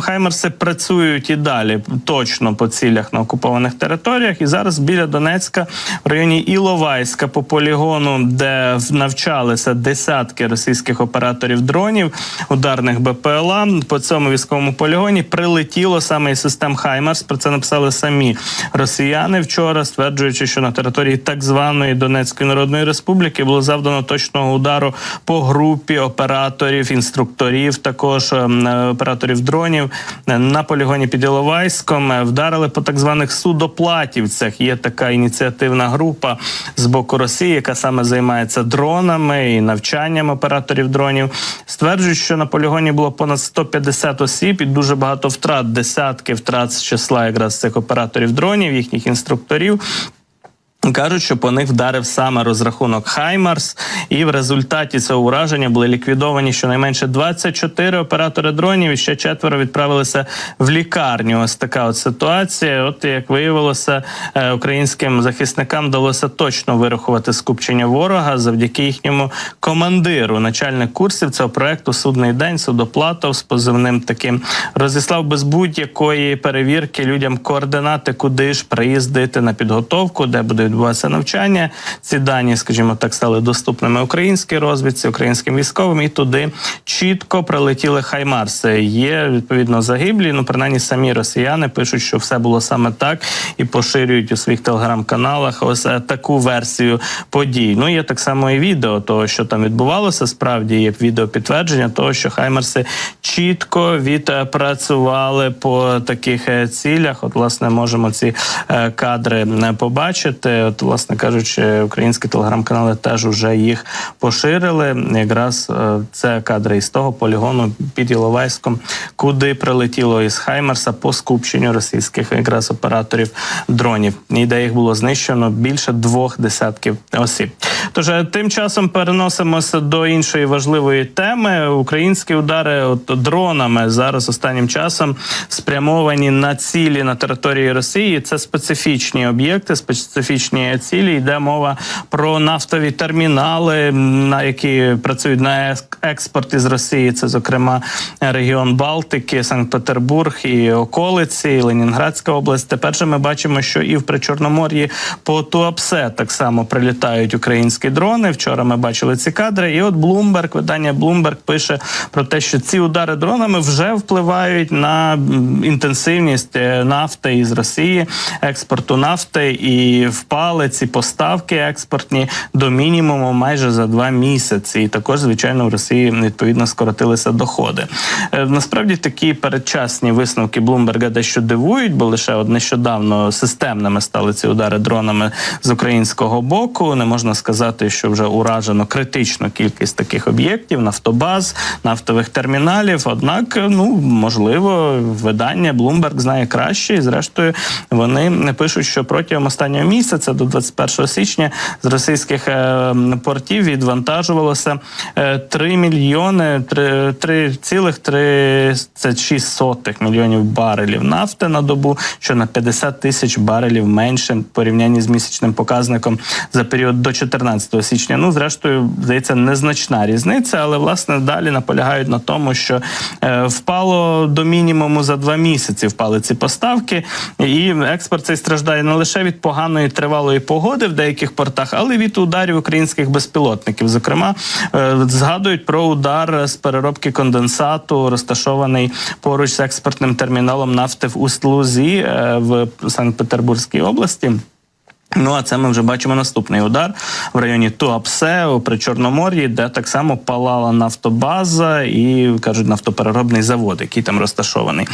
Хаймерси працюють і далі точно по цілях на окупованих територіях. І зараз біля Донецька, в районі Іловайська, по полігону, де навчалися десятки російських операторів дронів, ударних БПЛА. По цьому військовому полігоні прилетіло саме із систем Хаймерс. Про це написали самі росіяни вчора, стверджуючи, що на території так званої Донецької Народної Республіки було завдано точного удару по групі операторів, інструкторів, також ем, е, операторів дронів на полігоні під Іловайськом е, вдарили по так званих судоплатівцях. Є така ініціативна група з боку Росії, яка саме займається дронами і навчанням операторів дронів. Стверджують, що на полігоні було понад 150 осіб і дуже багато втрат, десятки втрат з числа якраз цих операторів дронів, їхніх інструкторів. Кажуть, що по них вдарив саме розрахунок Хаймарс, і в результаті цього ураження були ліквідовані щонайменше 24 оператори дронів. І ще четверо відправилися в лікарню. Ось така от ситуація. От як виявилося, е, українським захисникам вдалося точно вирахувати скупчення ворога завдяки їхньому командиру. Начальник курсів цього проекту Судний день судоплатов з позивним таким розіслав без будь-якої перевірки людям координати, куди ж приїздити на підготовку, де буде відбуватися навчання. Ці дані, скажімо так, стали доступними українській розвідці, українським військовим, і туди чітко прилетіли хаймарси. Є відповідно загиблі. Ну принаймні самі росіяни пишуть, що все було саме так, і поширюють у своїх телеграм-каналах ось е, таку версію подій. Ну є так само і відео того, що там відбувалося. Справді є відео підтвердження того, що хаймарси чітко відпрацювали по таких е, цілях. От, власне, можемо ці е, кадри побачити. От, власне кажучи, українські телеграм-канали теж вже їх поширили. Якраз е, це кадри із того полігону під Іловайськом, куди прилетіло із Хаймерса по скупченню російських якраз операторів дронів. І де їх було знищено більше двох десятків осіб. Тож тим часом переносимося до іншої важливої теми. Українські удари от дронами зараз останнім часом спрямовані на цілі на території Росії. Це специфічні об'єкти, специфічні цілі. Йде мова про нафтові термінали, на які працюють на ек- експорт із Росії. Це зокрема регіон Балтики, Санкт-Петербург і околиці, і Ленінградська область. Тепер же ми бачимо, що і в Причорномор'ї по Туапсе так само прилітають українські дрони. Вчора ми бачили ці кадри. І от Bloomberg, видання Bloomberg пише про те, що ці удари дронами вже впливають на інтенсивність е, нафти із Росії, експорту нафти, і впали ці поставки експортні до мінімуму майже за два місяці. І також, звичайно, в Росії відповідно скоротилися доходи. Е, Насправді такі передчасні висновки Блумберга дещо дивують, бо лише от нещодавно системними стали ці удари дронами з українського боку. Не можна сказати, що вже уражено критичну кількість таких об'єктів, нафтобаз, нафтових терміналів. Однак, ну можливо, видання Bloomberg знає краще, і зрештою вони пишуть, що протягом останнього місяця до 21 січня з російських е, портів відвантажувалося е, 3 мільйони 3,36 сотих мільйонів барелів нафти на добу, що на 50 тисяч барелів менше в порівнянні з місячним показником за період до 14 січня. Ну, зрештою, здається, незначна різниця, але власне далі наполягають на тому, що е, впало до мінімуму за два місяці. Впали ці поставки, і експорт цей страждає не лише від поганої тривалої погоди в деяких портах, але від ударів українських безпілотників. Зокрема, е, згадують про удар з переробки конденсату, розташований поруч з експортним терміналом нафти в Усть-Лузі е, в Санкт-Петербурзькій області. Ну а це ми вже бачимо наступний удар в районі Туапсе у Причорномор'ї, де так само палала нафтобаза і кажуть нафтопереробний завод, який там розташований.